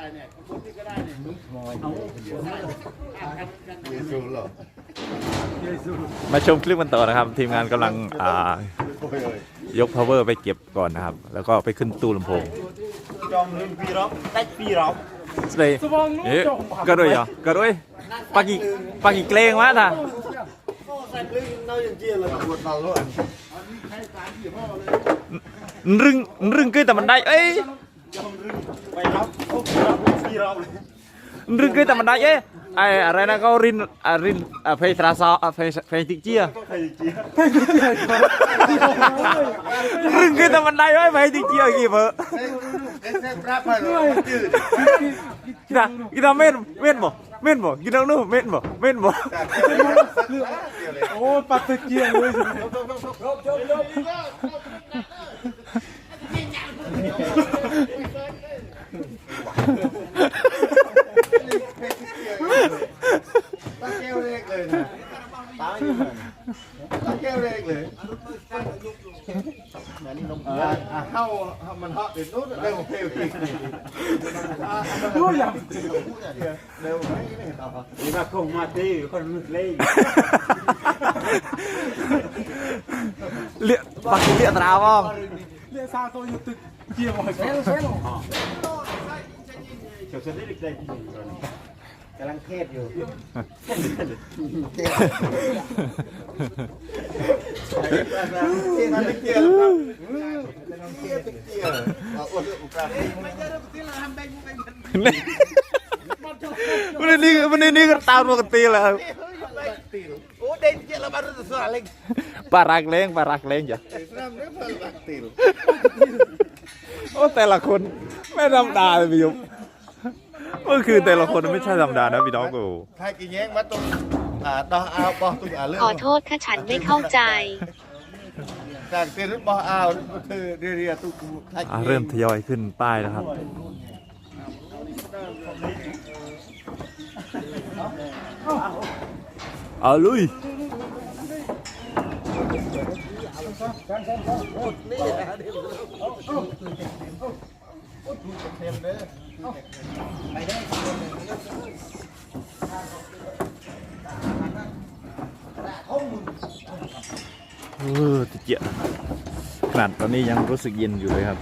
ได้เนี่ยคนที่ก็ได้เนี่ยเยซูหรอมาชมคลิปกันต่อนะครับ ทีมงานกำลังอ่ายโอ้ยยก power ไปเก็บก่อนนะครับ แล้วก็ไปขึ้นตู้ลำโพงจอมลืมปีรอบได้ปีรอบเลยเอ๊ะก็ด้วยเหรอก็ด้วยปากีปากีเกรงวะท่ารึงเน่าอย่างเจียเลยปวดเบาแล้วอันรึงรึงคือแต่มันได้เอ้ย รับโอ้ปีรอบปีรอบเลยรึงคือแต่มันได้เอ้ไออะไรนะก็รินอ่ารินอ่าเพทราซาอ่าเพเพติกเจียใครเจียรึงคือแต่มันได้เอ้ยเพติกเจียกี่เบอร์กเซปต์รับไปเลยจืดกีตากีตาเม่นเม่นบ่เม่นบ่กีตาโน้เม่นบ่เม่นบ่โอ้ปัตเกียเลย ตาแก้วเล็กเลยนะตาไม่เหมือนตาแก้วเล็กเลยอ่าอ่าเข้ามันเหาะเดี๋ยวนู้นเร็วเร็วอีก ดูอย่างเร็วไหมนี่ครับนี่งมาตีคนมึกเล่ยเลี้ยปากีเลี้ยตราบ้องเรียกซาโตอยู่ตึกเกียงหอยเซลเซลเจ้าเสด็จได้กำลังเทศอยู่เทศตะเกียร์ครับเทศตะเกียร์เอาอวดอุปการะวันนี้วันนี้ก็ตามปกติแล้วโอ้เด่นเกียร์ละบารุตสระเล็กปารักเลงปารักเลงจ้ะสนามเรื่องพลักติลโอ้แต่ละคนไม่ธรรมดา เลยพี่ยุบเมื่อคืนแต่ละคนไม่ใช่ธรรมดานะพี่น้องกูใครกินแย้งมาตรงอ่าดอเอาบอตุงอ่าเรื่องขอโทษค่ะฉันไม่เข้าใจจากเตือนบอเอาเธอเรียตุกูใครอะเริ่มทยอยขึ้นป้ายแล้วครับเอาลุยเออติเจียขนาดตอนนี้ยังรู้สึกเย็นอยู่เลยครับ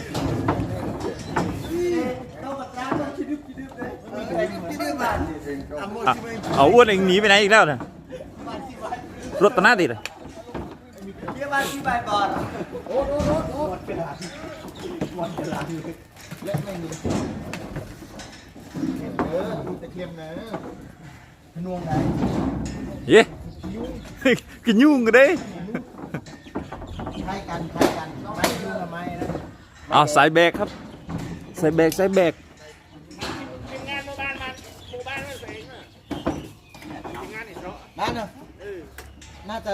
อ่ะเอาอ้วนเองหนีไปไหนอีกแล้วนี่ยรถตน้าติดเลยเออดูตะเคียนนะนวงไหนเย้กินยุ่งกันเด้ใครกั นใครกันไม่ดูทำไมนะเอาสายแบกครับสายแบกสายแบกบ้านเนาะน่าจะ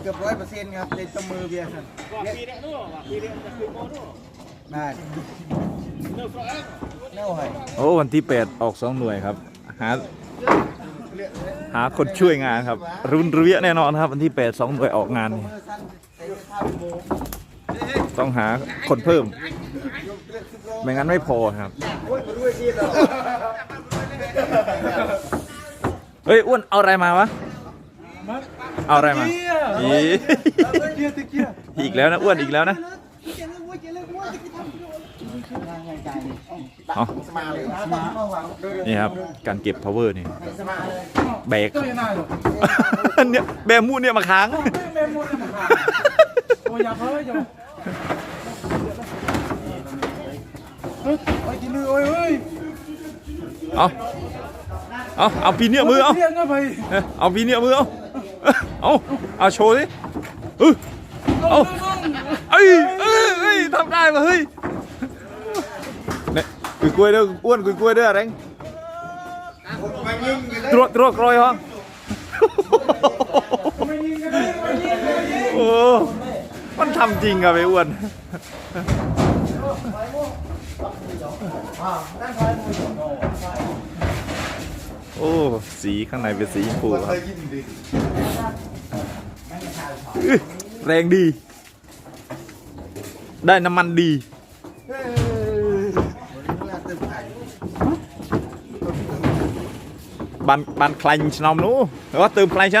เกือบร้อยเปอร์เซ็นต์ครับในตัวมือเบียร์ครับว่าปีเดียวนู่นว่าปีเดียวจะคือโมนู่นบ้านเน่าหอยโอ้วันที่8ออก2หน่วยครับหาหาคนช่วยงานครับ รุนเรียแน่นอนครับ วันที่8 2หน่วยออกงาน ต้องหาคนเพิ่ม ไม่งั้นไม่พอครับ เฮ้ยอ้วนเอาอะไรมาวะ เอาอะไรมาอีเกียตะเกียอีกแล้วนะอ้วนอีกแล้วนะเอานี่ครับการเก็บ power นี่แบกก็ยังไงหรอเนี่ยแบมูเนี่ยมาค้าง โอ้ยอย่าเพ้ออย่า ไปกินเลยโอ้ยเฮ้ยเอาเอาเอาปีเนียมือเอาเรียกก็ไปเอ้ยเอาปีเนียมือเอาเอาเอาโชว์ดิเออเอาเอ้ยเอ้ยเอ้ยทำได้ปะเฮ้ยเนี่ยกุยกล้วยเด้ออ้วนกุยกล้วยเด้อแรงไปยิงกันเลยตรวจตรวจกรอยห้องโอ้ มันทำจริงอะไปอ้วนโอ้ สีข้างในเป็นสีชมพูครับแรงดี ได้น้ำมันดีបាนบานคลังញ់ឆ្នាំនោះអូទៅខ្លាញ់ចឹ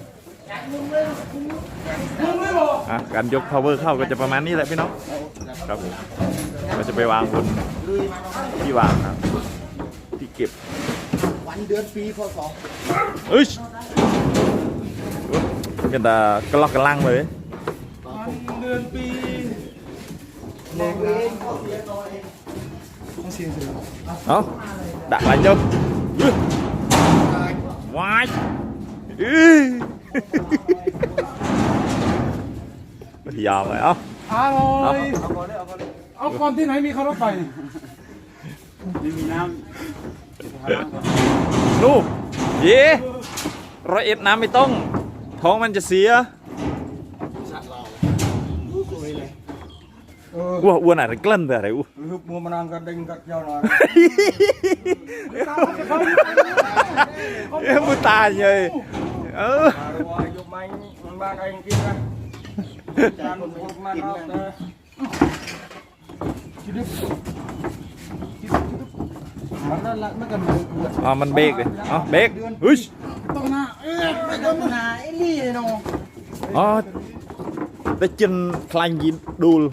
อะการยก power เข้าก็จะประมาณนี้แหละพี่น้องครับผมก็จะไปวางบนที่วางนะที่เก็บวันเดือนปีพศเอ้ยเป็นต่กลอกกระลังเลยเดือนปีเองเองเขาเสียตัวเองต้องเสี ยงสูงเอาดัก lại chưa Ui. Vãi. Ui. Giờ rồi không อร่อยเอาก่อนที่ไหนมีคารถไฟไม่มีน้นู่เย่ร้อยเอ็ดน้ำไม่ต้อง ท้องมันจะเสียเอออ้วนอ้วนอะไรกลั้นแต่อะไรอ้วนฮึบมัวมานางกระเด้งกัดเจ้าหน่อยเอ้ยมือตายเลย เออมาดูว่ายกไม้มันบ้านเองกินนะจานมันพูดมาเอาแต่คิดดิคิดดิมันนั่นละไม่กันเดือดอ๋อมันเบรกเลยอ๋อเบรกเฮ้ยต้องหน้าเอ๊ะไม่ต้องหน้าไอ้นี่เนาะอ๋อได้จินคลายยินดูล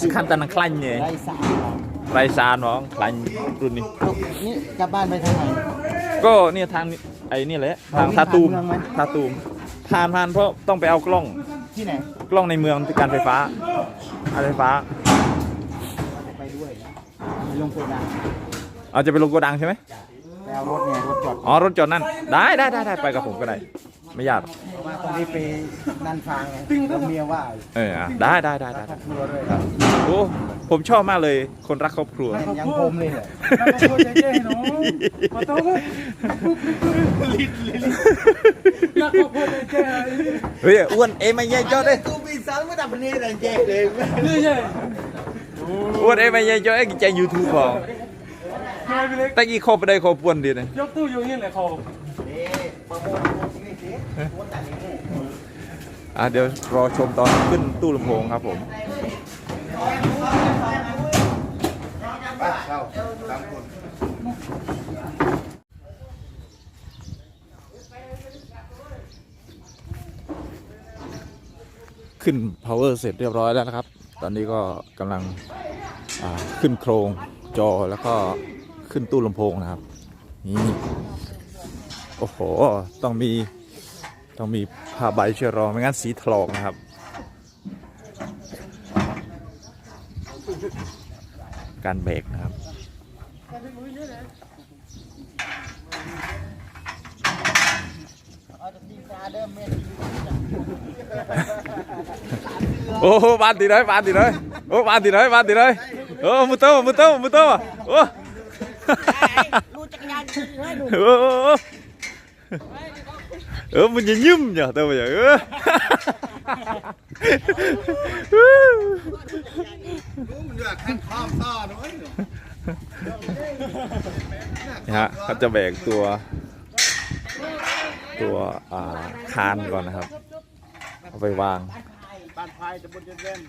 สคันแต่นังคลายเนี่ยไรสามไรซานน้องคลายรุ่นนี้นี่กลับบ้าน ไปทางไหนก็เนี่ยทางนี้ไอ้นี่แหละทางวิ่งทาตูมผ่านเมืองไหมทาตูมผ่านผ่านเพราะต้องไปเอากล้องที่ไหนกล้องในเมืองที่การไฟฟ้าการไฟฟ้าจะไปด้วยไปลงโกดังเอาจะไปลงโกดังใช่ไหมไปเอารถไงรถจอดอ๋อรถจอดนั่นได้ได้ได้ได้ไปกับผมก็ได้ ไม่ยากหรอกเพราะว่าตอนนี้ไปนันฟางไงแล้วเมียว่าเอออะได้ได้ได้ได้ครอบครัวด้วยโอ้ผมชอบมากเลยคนรักครอบครัวยังผมเลยเหรอแล้วก็พูดเจ๊ๆเนาะขอโทษลิ้นลิ้นแล้วก็พูดเจ๊ๆเฮ้ยอ้วนเอ้ยไม่ใหญ่จอดเลยกูมีสารไม่ดับนี่แต่เจ๊เลยนี่ใช่อ้วนเอ้ยไม่ใหญ่จอดเอ้ยกินใจยูทูบพอทำไมพี่เล็กตะกี้ครบไปได้ครบปวนดีเลยยกตู้อยู่อย่างนี้แหละเขา อะเดี๋ยวรอชมตอนขึ้นตู้ลำโพงครับผมขึ้น power เสร็จเรียบร้อยแล้วนะครับ ตอนนี้ก็กำลังขึ้นโครงจอแล้วก็ขึ้นตู้ลำโพงนะครับนี่ โอ้โห ต้องมี ต้องมีผ้าใบช่วยรองไม่งั้นสีถลอกนะครับ การเบรกนะครับโอ้บานตีเลยบานตีเลยโอ้บานตีเลยบานตีเลยโอ้มุดโตมุดโตมุดโตโอ้รู้จักรยานให้ดูเออเออ เออมันจะยิ้ม nhở tao bây giờ ơ มันอยากขั้นข้ามต่อหน่อยนี่ฮะเขาจะแบกตัว ตัวอ่าคานก่อนนะครับ เอาไปวาง บ้านพายตะบนเจนเวน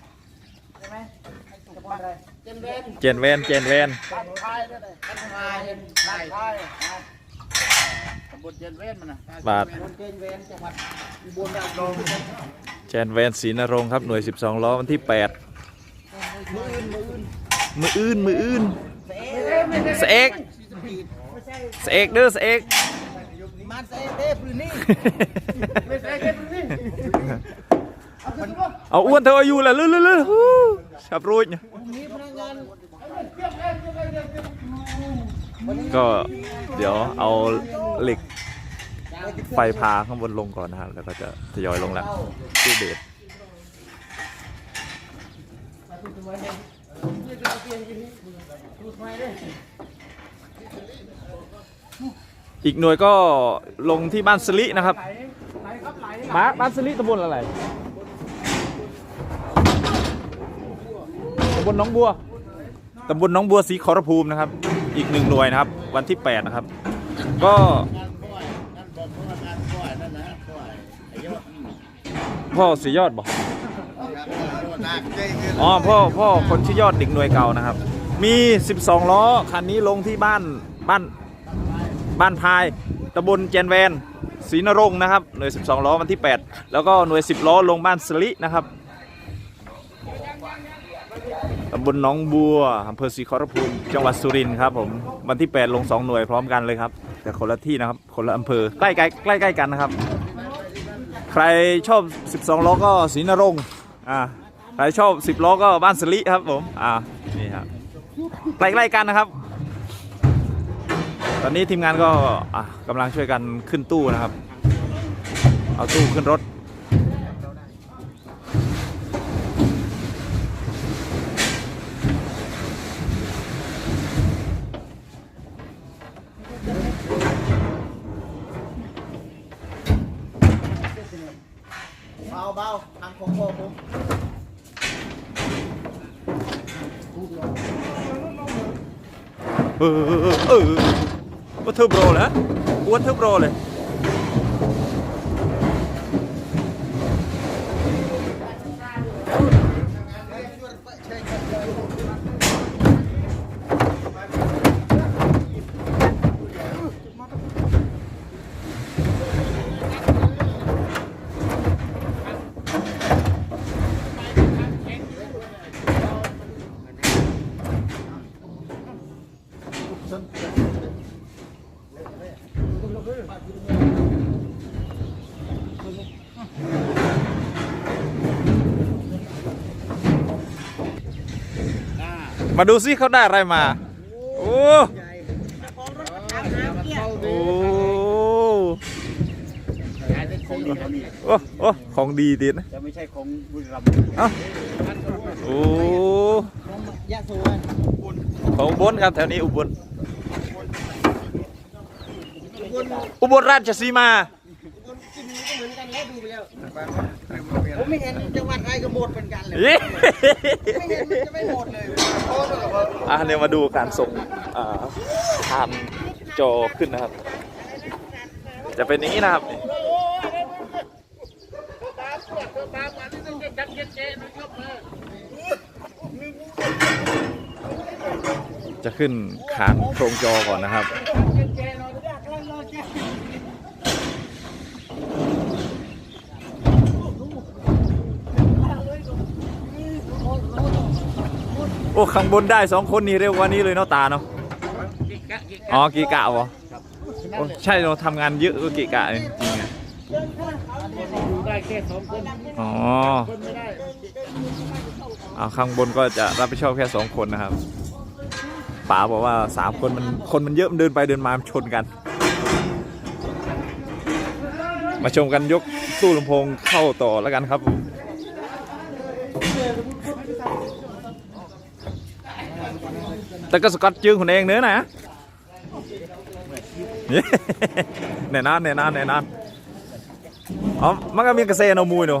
เต็มเรนเจนแวนเจนแวนบ้านพายนั่นแหละบ้านพายบ้านพายตะ บนเจนเวนมันนะบาทเกณฑ์เวรจังหวัดอุบลราชธานีเจนแวนศรีนรงค์ครับหน่วย 12 ล้อวันที่8มืออื่นมืออื่นสเอกสเอกเด้อสเอก มาเซเต้ปืนนี่เอาอ้วนเธออายุแหละเรื่อยๆชับรูดมีพนักงาน ก็เดี๋ยวเอาเหล็กไฟพาข้างบนลงก่อนนะครับแล้วก็จะทยอยลงแล้วตู้เบสอีกหน่วยก็ลงที่บ้านสลินะครับไหลครับไหลบ้านบ้านสลิตำบลอะไรตำบลหน้องบัวตำบลหน้องบัวสีขอรภูมินะครับ อีกหนึ่งหน่วยนะครับ วันที่ 8 นะครับ ก็พ่อสียอดบอกอ๋อพ่อพ่อคนชื่อยอดเด็กหน่วยเก่านะครับ มี 12 ล้อ คันนี้ลงที่บ้านบ้านบ้านพายตำบลเจนแวนศรีนรงค์นะครับหน่วย 12 ล้อวันที่ 8 แล้วก็หน่วย 10 ล้อลงบ้านสลินะครับ ตำบลหนองบัวอำเภอศรีขอรภูมิจังหวัดสุรินทร์ครับผมวันที่ 8 ลง 2 หน่วยพร้อมกันเลยครับ แต่คนละที่นะครับ คนละอำเภอใกล้ใกล้ใกล้ใกล้ๆกันนะครับ ใครชอบ 12 ล้อก็ศรีนรงค์อ่าใครชอบ 10 ล้อก็บ้านสลิครับผมอ่านี่ครับใกล้ๆกันนะครับ ตอนนี้ทีมงานก็อะกำลังช่วยกันขึ้นตู้นะครับ เอาตู้ขึ้นรถ buat tu rồi leh. มาดูซิเขาได้อะไรมา โอ้โอ้ขายเป็นของดีของดีโอ้โอ้ของดีดีนะจะไม่ใช่ของบุรีรัมย์เอ้าโอ้ยะโสของอุบนครับแถวนี้อุบล อุบลราชสีมาเหมือนกันแล้วดูไปแล้ว ผมไม่เห็นจังหวัดอะไรก็หมดเหมือนกันเลยเย้ไม่เห็นมันจะไม่หมดเลยโอ้โหอะเดี๋ยวมาดูการส่งอ่าทานจอขึ้นนะครับ จะเป็นอย่างนี้นะครับ จะขึ้นขานโครงจอก่อนนะครับ โอ้ข้างบนได้สองคนนี่เร็วกว่านี้เลยเนาะตาเนาะอ๋อกีกะวะโอ้ใช่เราทำงานเยอะก็กีกะจริงๆอะดูได้แค่สองคนอ๋อคนไม่ได้เอาข้างบนก็จะรับผิดชอบแค่สองคนนะครับป๋าบอกว่าสามคนมันคนมันเยอะมันเดินไปเดินมามันชนกัน มาชมกันยกตู้ลำโพงเข้าต่อแล้วกันครับ តែក៏សកត់ជើងខ្លួនឯងនឿណាណែណានណែណានណែណានអមមកមានកសេនៅមួយនោះ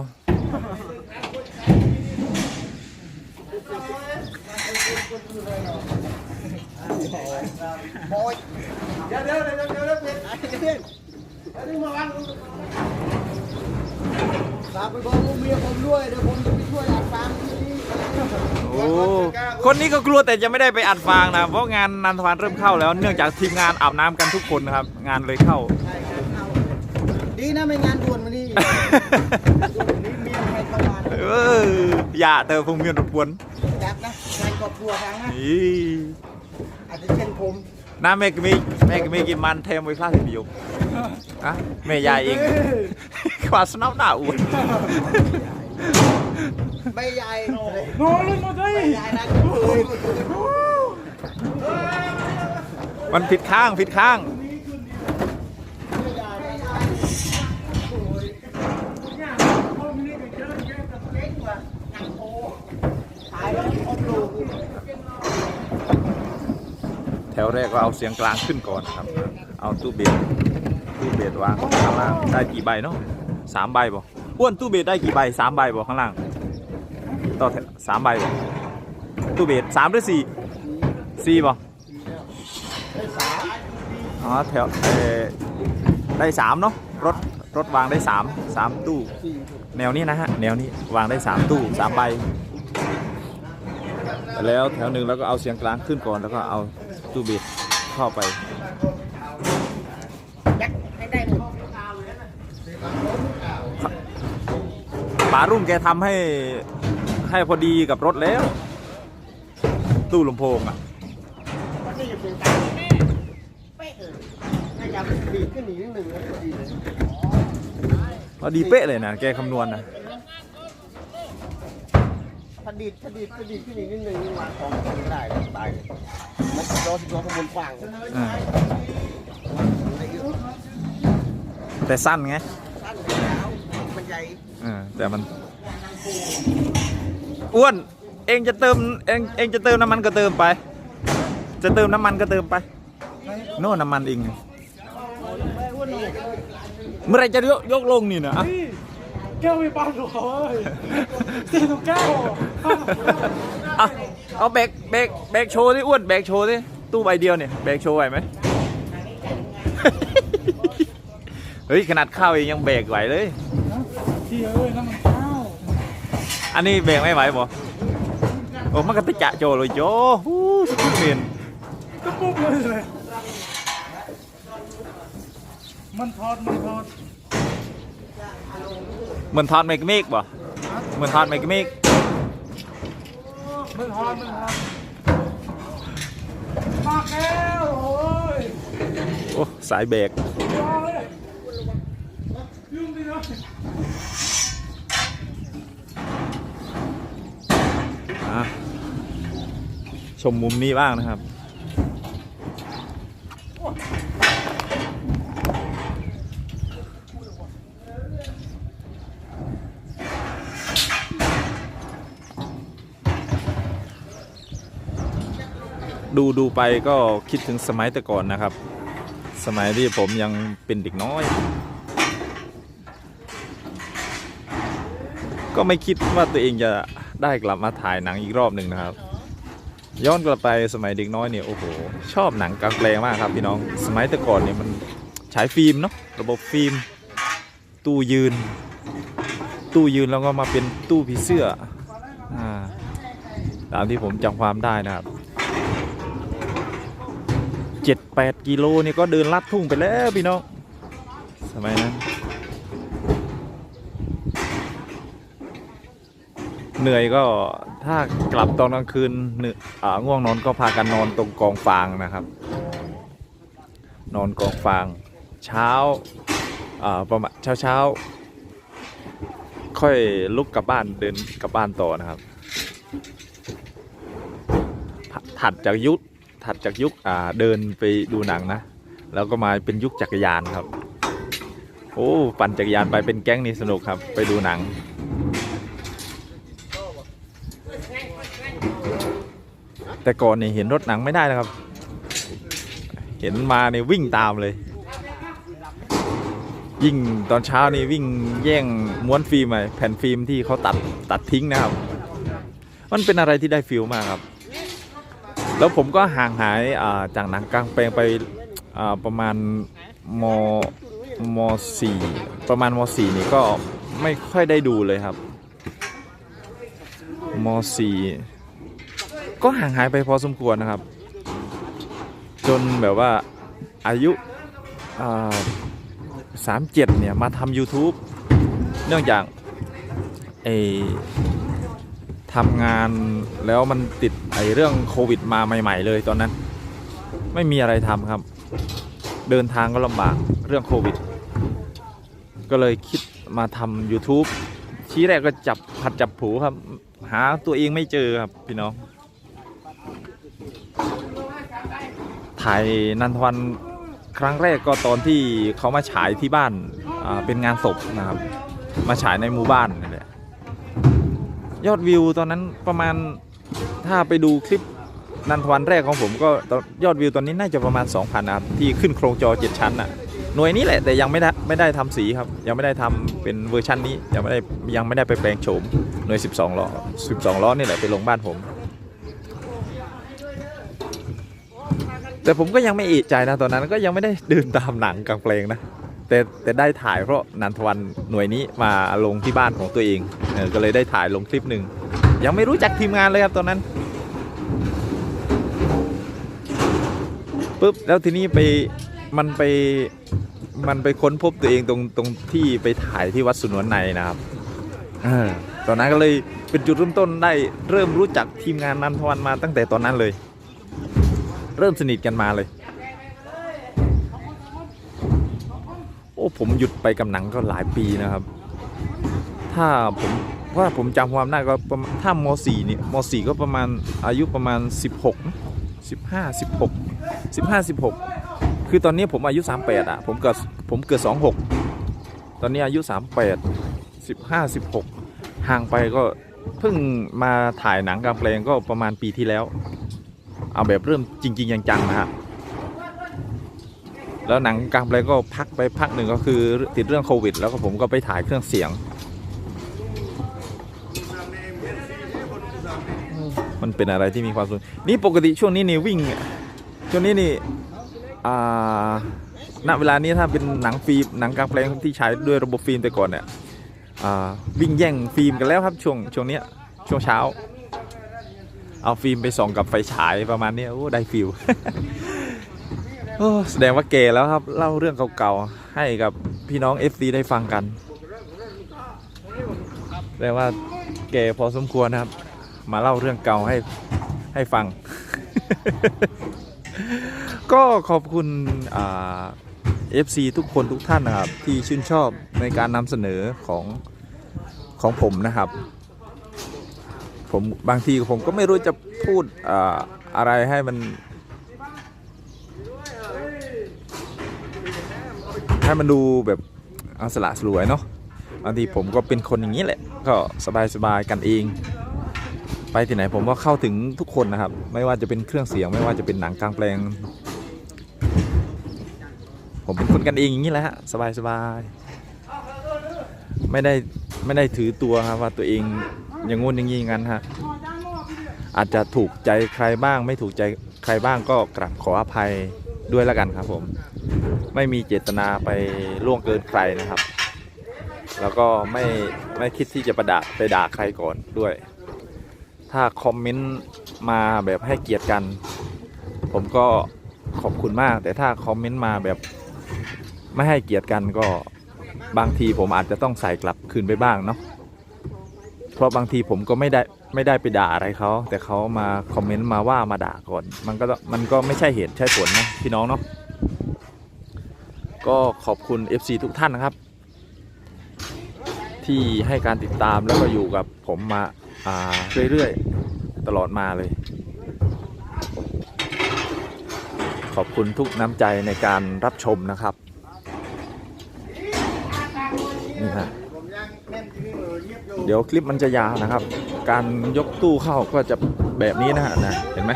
បយយ៉ាដើរដើរដើរដើរទៀតអត់ទៀតអត់មកឡើងតាមបងមកមានខ្ញុំលួយដល់ខ្ញុំទៅជួយអាតាមទៀត โอ้คนนี้ก็กลัวแต่จะไม่ได้ไปอัดฟางนะเพราะงานนันทวันเริ่มเข้าแล้ว เนื่องจากทีมงานอาบน้ำกันทุกคนนะครับ งานเลยเข้าใช่ครับเอาดีนะไม่งานด่วนวันนี้ด่วนนี้เมียใครเข้ามาเอออย่าเติมพงเมียนรบกวนจับนะงานครอบครัวทางนะนี่อาจจะเช่นผมน้าแม่ก็มีแม่ก็มีกินมันเทมไว้คลาสเดียวอะแม่ยายเองความสนับหน้าอ้วน ไม่ใหญ่นอนลงมาได้ใหญ่นะเฮ้ยมันผิดข้างผิดข้างตายแล้วครบลูกแถวแรกก็เอาเสียงกลางขึ้นก่อนครับ เอาตู้เบสตู้เบสวางข้างล่างได้กี่ใบเนาะสามใบบ่ อ้วนตู้เบสได้กี่ใบสามใบบ่ข้างล่าง ต่อแถวสามใบบ่ตู้เบสสามหรือสี่สี่บ่อ๋อแถวเออได้สามเนาะรถรถวางได้สามสามตู้ แนวนี้นะฮะแนวนี้วางได้สามตู้สามใบแล้วแถวหนึ่งแล้วก็เอาเสียงกลางขึ้นก่อนแล้วก็เอาตู้เบสเข้าไปยักให้ได้หมด ป๋ารุ่งแกทำให้ให้พอดีกับรถแล้ว ตู้ลำโพงอะมันจะเป็นการเป๊ะเลยน่าจะดีดขึ้นอีกนิดหนึ่งแล้วพอดีเลยพอดีเป๊ะเลยนะแกคำนวณนะถ้าดีดถ้าดีดถ้าดีดขึ้นอีกนิดหนึ่งนี่วางของไม่ได้เลยตายเลยมันสิบล้อสิบล้อขบวนกว้างอ่าแต่สั้นไง สั้นยาวมันใหญ่ อ่า แต่มัน อ้วน เองจะเติม เองเองจะเติมน้ำมันก็เติมไป จะเติมน้ำมันก็เติมไป โน่นน้ำมันเองไงเมื่อไหรจะยกยกลงนี่นะอะนี่แก้วไม่ปานหรอเว้ยเสียทุกแก้วเอาเอาแบกแบกแบกโชว์ที่อ้วนแบกโชว์ที่ตู้ใบเดียวเนี่ยแบกโชว์ไหวไหมเฮ้ยขนาดข้าวเองยังแบกไหวเลย ที่เอ้ยน้ำมันข้าวอันนี้แบกไม่ไหวบ่โอ้มันก็ตะจะโจเลยโจฮู้สุดเปลี่ยนก็ปุ๊บเลยเลยมันทอดมันทอดเหมือนทอดเมกเมกบ่เหมือนทอดเมกเมกมันทอดมันทอดมาแก้วโอ้ยโอ้สายแบกยอเลยยุ่งดิเนาะ อะ ชมมุมนี้บ้างนะครับ ดูดูไปก็คิดถึงสมัยแต่ก่อนนะครับ สมัยที่ผมยังเป็นเด็กน้อย ก็ไม่คิดว่าตัวเองจะได้กลับมาถ่ายหนังอีกรอบหนึ่งนะครับ ย้อนกลับไปสมัยเด็กน้อยเนี่ยโอ้โห ชอบหนังกลางแปลงมากครับพี่น้อง สมัยแต่ก่อนเนี่ยมันฉายฟิล์มเนาะระบบฟิล์ม ตู้ยืน ตู้ยืนแล้วก็มาเป็นตู้ผีเสื้ออ่าตามที่ผมจำความได้นะครับเจ็ดแปดกิโลนี่ก็เดินลัดทุ่งไปแล้วพี่น้อง สมัยนั้น เหนื่อยก็ ถ้ากลับตอนกลางคืนเหนื่ออ่าง่วงนอนก็พากันนอนตรงกองฟางนะครับ นอนกองฟาง เช้าอ่าประมาณเช้าเช้าค่อยลุกกลับบ้านเดินกลับบ้านต่อนะครับ ถัดจากยุคถัดจากยุคอ่าเดินไปดูหนังนะ แล้วก็มาเป็นยุคจักรยานครับ โอ้ ปั่นจักรยานไปเป็นแก๊งนี่สนุกครับ ไปดูหนัง แต่ก่อนนี่เห็นรถหนังไม่ได้นะครับ เห็นมาเนี่วิ่งตามเลย ยิ่งตอนเช้านี่วิ่งแย่งม้วนฟิล์มไปแผ่นฟิล์มที่เขาตัดตัดทิ้งนะครับ มันเป็นอะไรที่ได้ฟิลมากครับ แล้วผมก็ห่างหายาจากหนังกลางแปลงไปประมาณมมสี่ประมาณมสี่นี่ก็ไม่ค่อยได้ดูเลยครับ มสี่ก็ห่างหายไปพอสมควรนะครับ จนแบบว่าอายุสามเจ็ดเนี่ยมาทำ YouTube เนื่องจากไอทำงานแล้วมันติดไอเรื่องโควิดมาใหม่ ๆ เลยตอนนั้น ไม่มีอะไรทำครับ เดินทางก็ลำบากเรื่องโควิด ก็เลยคิดมาทำ YouTube ชี้แรกก็จับผัดจับผูครับ หาตัวเองไม่เจอครับพี่น้อง ถ่ายนันทวันครั้งแรกก็ตอนที่เขามาฉายที่บ้านเป็นงานศพนะครับ มาฉายในหมู่บ้านนี่แหละยอดวิวตอนนั้นประมาณถ้าไปดูคลิปนันทวันแรกของผมก็ยอดวิวตอนนี้น่าจะประมาณ 2,000นะครับที่ขึ้นโครงจอ 7 ชั้นน่ะหน่วยนี้แหละแต่ยังไม่ได้ไม่ได้ทำสีครับ ยังไม่ได้ทำเป็นเวอร์ชันนี้ยังไม่ได้ยังไม่ได้ไปแปลงโฉม หน่วย 12 ล้อ 12 ล้อนี่แหละไปลงบ้านผม แต่ผมก็ยังไม่เอะใจนะตอนนั้นก็ยังไม่ได้เดินตามหนังกลางเพลงนะ แต่แต่ได้ถ่ายเพราะนันทวันหน่วยนี้มาลงที่บ้านของตัวเองเออก็เลยได้ถ่ายลงคลิปหนึ่งยังไม่รู้จักทีมงานเลยครับตอนนั้นปุ๊บแล้วทีนี้ไปมันไปมันไปค้นพบตัวเองตรงตรงที่ไปถ่ายที่วัดสุนวนในนะครับ เออ ตอนนั้นก็เลยเป็นจุดเริ่มต้นได้เริ่มรู้จักทีมงานนันทวันมาตั้งแต่ตอนนั้นเลย เริ่มสนิทกันมาเลย โอ้ผมหยุดไปกับหนังก็หลายปีนะครับ ถ้าผมว่าผมจำความได้ก็ประมาณถ้ามสี่นี่ยมสี่ก็ประมาณอายุประมาณ 16 15 16 15 16 คือตอนนี้ผมอายุ 38อะผมเกิดผมเกิด 26 ตอนนี้อายุ 38 15 16 ห่างไปก็เพิ่งมาถ่ายหนังกลางแปลงก็ประมาณปีที่แล้ว เอาแบบเริ่มจริง ๆ จังๆนะฮะแล้วหนังกลางแปลงก็พักไปพักหนึ่งก็คือติดเรื่องโควิด แล้วก็ผมก็ไปถ่ายเครื่องเสียง มันเป็นอะไรที่มีความสุขนี่ปกติช่วงนี้นี่วิ่งช่วงนี้นี่อ่าณเวลานี้ถ้าเป็นหนังฟิล์มหนังกลางแปลงที่ใช้ด้วยระบบฟิล์มแต่ก่อนเนี่ย วิ่งแย่งฟิล์มกันแล้วครับช่วงช่วงเนี้ยช่วงเช้า เอาฟิล์มไปส่องกับไฟฉายประมาณนี้โอ้ได้ฟิลแสดงว่าเกแล้วครับ เล่าเรื่องเก่าๆให้กับพี่น้อง FC ได้ฟังกันแสดงว่าเกพอสมควรนะครับ มาเล่าเรื่องเก่าให้ให้ฟัง ก็ขอบคุณอ่า FC ทุกคนทุกท่านนะครับ ที่ชื่นชอบในการนำเสนอของของผมนะครับ ผมบางทีผมก็ไม่รู้จะพูดออะไรให้มัน ให้มันดูแบบเอาสละสลวยเนาะบางทีผมก็เป็นคนอย่างนี้แหละ ก็สบายๆกันเองไปที่ไหนผมก็เข้าถึงทุกคนนะครับ ไม่ว่าจะเป็นเครื่องเสียง ไม่ว่าจะเป็นหนังกลางแปลง ผมเป็นคนกันเองอย่างนี้แหละฮะสบายๆไม่ได้ไม่ได้ถือตัวครับว่าตัวเองอย่างงู้นอย่างนี้อย่างนั้นฮะอาจจะถูกใจใครบ้าง ไม่ถูกใจใครบ้างก็กราบขออภัยด้วยแล้วกันครับผม ไม่มีเจตนาไปล่วงเกินใครนะครับ แล้วก็ไม่ไม่คิดที่จะประดาไปด่าใครก่อนด้วย ถ้าคอมเมนต์มาแบบให้เกียรติกัน ผมก็ขอบคุณมาก แต่ถ้าคอมเมนต์มาแบบ ไม่ให้เกียรติกันก็บางทีผมอาจจะต้องใส่กลับคืนไปบ้างเนาะเพราะบางทีผมก็ไม่ได้ไม่ได้ไปด่าอะไรเขาแต่เขามาคอมเมนต์มาว่ามาด่าก่อนมันก็มันก็ไม่ใช่เหตุใช่ผลนะพี่น้องเนาะก็ขอบคุณ FC ทุกท่านนะครับ ที่ให้การติดตามแล้วก็อยู่กับผมมาาเรื่อยๆ ตลอดมาเลย ขอบคุณทุกน้ำใจในการรับชมนะครับ นี่ฮะเดี๋ยวคลิปมันจะยาวนะครับ การยกตู้เข้าก็จะแบบนี้นะฮะนะเห็นไหม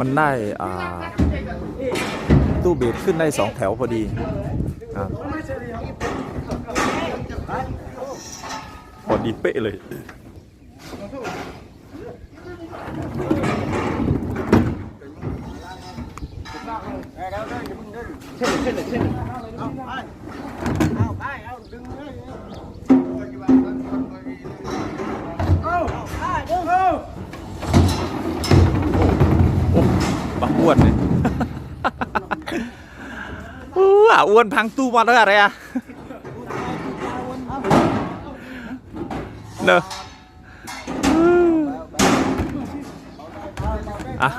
มันได้อ่าตู้เบสขึ้นได้สองแถวพอดีอพอดีเป๊ะเลย อ้วนเลยอู้อะอ้วนพังตู้มาแล้วอะไรอะเนอะอะ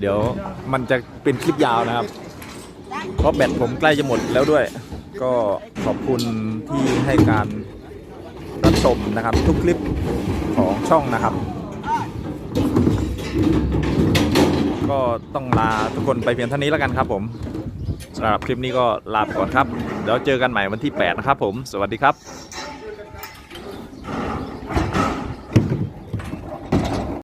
เดี๋ยวมันจะเป็นคลิปยาวนะครับ เพราะแบตผมใกล้จะหมดแล้วด้วย ก็ขอบคุณที่ให้การรับชมนะครับ ทุกคลิปของช่องนะครับ ก็ต้องลาทุกคนไปเพียงเท่านี้แล้วกันครับผมสำหรับคลิปนี้ก็ลาไปก่อนครับ แล้วเจอกันใหม่วันที่ 8 นะครับผม สวัสดีครับ